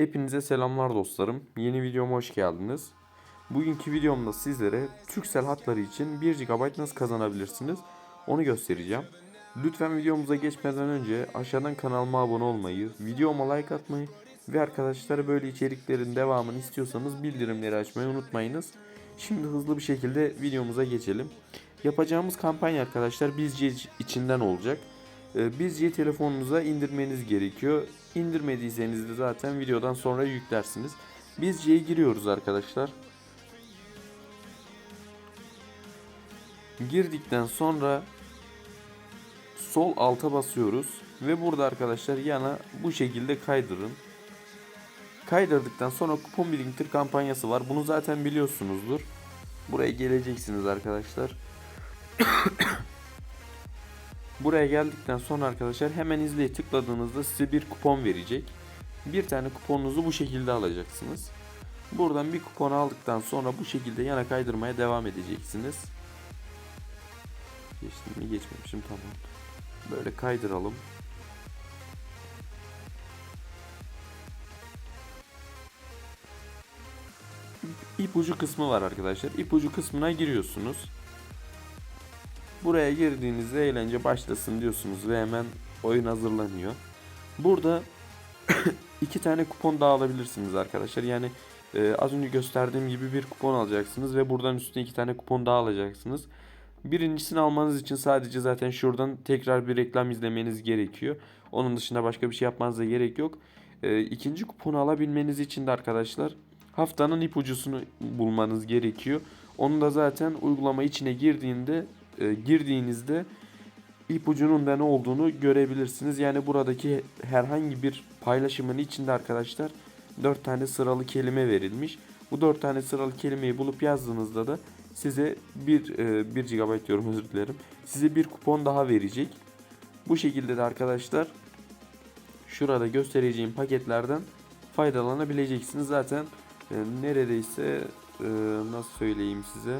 Hepinize selamlar dostlarım. Yeni videoma hoş geldiniz. Bugünkü videomda sizlere Turkcell hatları için 1 GB nasıl kazanabilirsiniz onu göstereceğim. Lütfen videomuza geçmeden önce aşağıdan kanalıma abone olmayı, videoma like atmayı ve arkadaşlara böyle içeriklerin devamını istiyorsanız bildirimleri açmayı unutmayınız. Şimdi hızlı bir şekilde videomuza geçelim. Yapacağımız kampanya arkadaşlar Bizce içinden olacak. Ee, Bizce telefonunuza indirmeniz gerekiyor. İndirmediyseniz de zaten videodan sonra yüklersiniz. Bizce'ye giriyoruz arkadaşlar. Girdikten sonra sol alta basıyoruz ve burada arkadaşlar yana bu şekilde kaydırın. Kaydırdıktan sonra kupon biriktir kampanyası var. Bunu zaten biliyorsunuzdur. Buraya geleceksiniz arkadaşlar. Buraya geldikten sonra arkadaşlar hemen izleye tıkladığınızda size bir kupon verecek. Bir tane kuponunuzu bu şekilde alacaksınız. Buradan bir kupon aldıktan sonra bu şekilde yana kaydırmaya devam edeceksiniz. Geçtim mi geçmemişim tamam. Böyle kaydıralım. İpucu kısmı var arkadaşlar. İpucu kısmına giriyorsunuz. Buraya girdiğinizde eğlence başlasın diyorsunuz ve hemen oyun hazırlanıyor. Burada iki tane kupon daha alabilirsiniz arkadaşlar. Yani e, az önce gösterdiğim gibi bir kupon alacaksınız ve buradan üstüne iki tane kupon daha alacaksınız. Birincisini almanız için sadece zaten şuradan tekrar bir reklam izlemeniz gerekiyor. Onun dışında başka bir şey yapmanıza gerek yok. E, ikinci kuponu alabilmeniz için de arkadaşlar haftanın ipucusunu bulmanız gerekiyor. Onu da zaten uygulama içine girdiğinde e, girdiğinizde ipucunun da ne olduğunu görebilirsiniz. Yani buradaki herhangi bir paylaşımın içinde arkadaşlar 4 tane sıralı kelime verilmiş. Bu 4 tane sıralı kelimeyi bulup yazdığınızda da size bir, e, 1 GB diyorum özür dilerim. Size bir kupon daha verecek. Bu şekilde de arkadaşlar şurada göstereceğim paketlerden faydalanabileceksiniz. Zaten e, neredeyse e, nasıl söyleyeyim size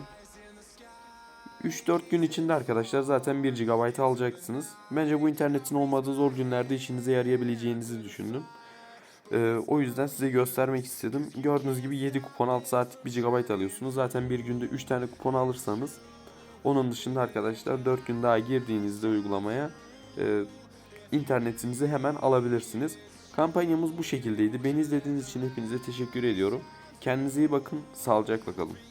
3-4 gün içinde arkadaşlar zaten 1 GB alacaksınız. Bence bu internetin olmadığı zor günlerde işinize yarayabileceğinizi düşündüm. Ee, o yüzden size göstermek istedim. Gördüğünüz gibi 7 kupon 6 saatlik 1 GB alıyorsunuz. Zaten bir günde 3 tane kupon alırsanız onun dışında arkadaşlar 4 gün daha girdiğinizde uygulamaya e, internetinizi hemen alabilirsiniz. Kampanyamız bu şekildeydi. Beni izlediğiniz için hepinize teşekkür ediyorum. Kendinize iyi bakın. Sağlıcakla kalın.